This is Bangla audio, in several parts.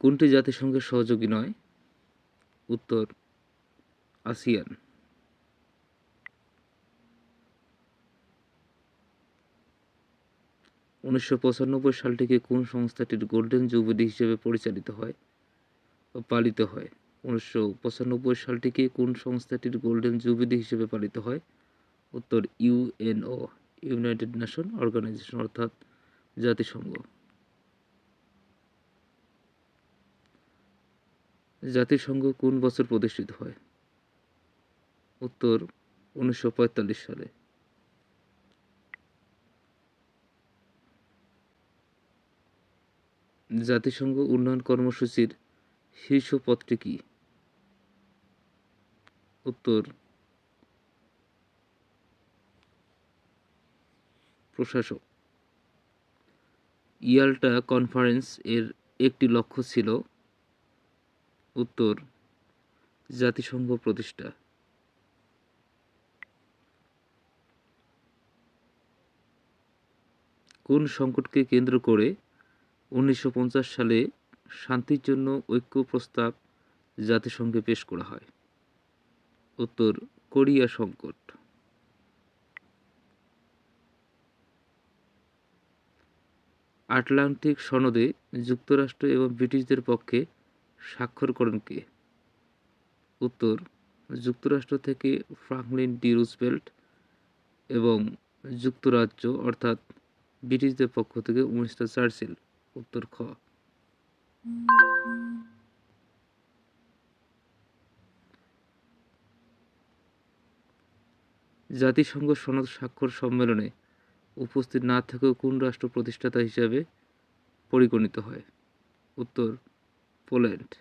কোনটি জাতিসংঘের সহযোগী নয়? উত্তর, আসিয়ান। উনিশশো পঁচানব্বই সালটিকে কোন সংস্থাটির গোল্ডেন জুবিলি হিসেবে পরিচালিত হয় বা পালিত হয়? উনিশশো পঁচানব্বই সালটিকে কোন সংস্থাটির গোল্ডেন জুবিলি হিসেবে পালিত হয়? উত্তর, ইউএনও, ইউনাইটেড নেশন অর্গানাইজেশন অর্থাৎ জাতিসংঘ। জাতিসংঘ কোন বছর প্রতিষ্ঠিত হয়? উত্তর, উনিশশো পঁয়তাল্লিশ সালে। জাতিসংঘ উন্নয়ন কর্মসূচির শীর্ষ পদটি কি? উত্তর, প্রশাসক। ইয়াল্টা কনফারেন্স এর একটি লক্ষ্য ছিল উত্তর, জাতিসংঘ প্রতিষ্ঠা। কোন সংকটকে কেন্দ্র করে উনিশশো পঞ্চাশ সালে শান্তির জন্য ঐক্য প্রস্তাব জাতিসংঘে পেশ করা হয়? উত্তর, কোরিয়া সংকট। আটলান্টিক সনদে যুক্তরাষ্ট্র এবং ব্রিটিশদের পক্ষে স্বাক্ষর করেন কে? উত্তর, যুক্তরাষ্ট্র থেকে ফ্রাঙ্কলিন ডি রুজভেল্ট এবং যুক্তরাজ্য, অর্থাৎ ব্রিটিশদের পক্ষ থেকে উইনস্টন চার্চিল। উত্তর খ। জাতিসংঘ সনদ স্বাক্ষর সম্মেলনে উপস্থিত না থাকেও কোন রাষ্ট্র প্রতিষ্ঠাতা হিসাবে পরিগণিত হয়? উত্তর পোল্যান্ড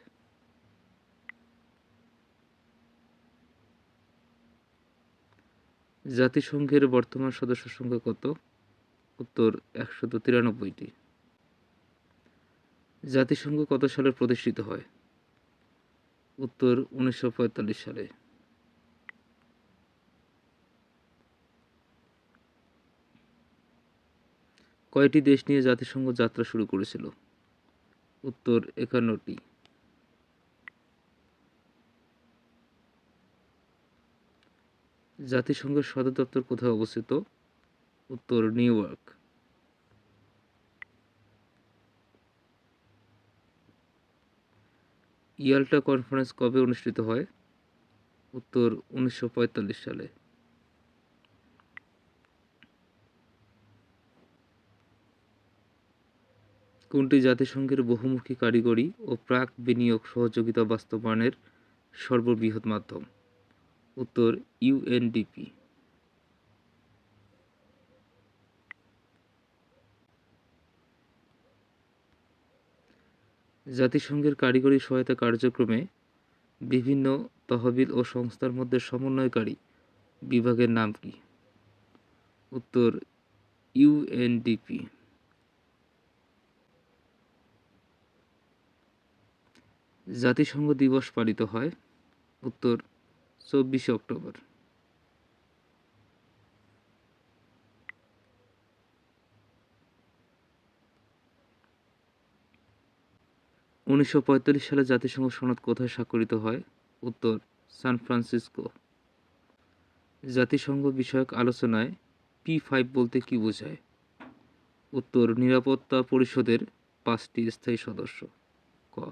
জাতিসংঘের বর্তমান সদস্য সংখ্যা কত? উত্তর একশত তিরানব্বইটি। জাতিসংঘ কত সালে প্রতিষ্ঠিত হয়? উত্তর উনিশশো পঁয়তাল্লিশ সালে। কয়টি দেশ নিয়ে জাতিসংঘ যাত্রা শুরু করেছিল? উত্তর একান্নটি। জাতিসংঘের সদর দপ্তর কোথায় অবস্থিত? উত্তর নিউ ইয়র্ক। ইয়াল্টা কনফারেন্স কবে অনুষ্ঠিত হয়? উত্তর উনিশশো পঁয়তাল্লিশ সালে। কোনটি জাতিসংঘের বহুমুখী কারিগরি ও প্রাক বিনিয়োগ সহযোগিতা বাস্তবায়নের সর্ববৃহৎ মাধ্যম? উত্তর ইউএনডিপি জাতিসংঘের কারিগরি সহায়তা কার্যক্রমে বিভিন্ন তহবিল ও সংস্থার মধ্যে সমন্বয়কারী বিভাগের নাম কি? উত্তর ইউএনডিপি জাতিসংঘ দিবস পালিত হয় উত্তর চব্বিশে অক্টোবর। উনিশশো পঁয়তাল্লিশ সালে জাতিসংঘ সনদ কোথায় স্বাক্ষরিত হয়? উত্তর সান ফ্রান্সিসকো। জাতিসংঘ বিষয়ক আলোচনায় পি ফাইভ বলতে কি বোঝায়? উত্তর, নিরাপত্তা পরিষদের পাঁচটি স্থায়ী সদস্য, ক।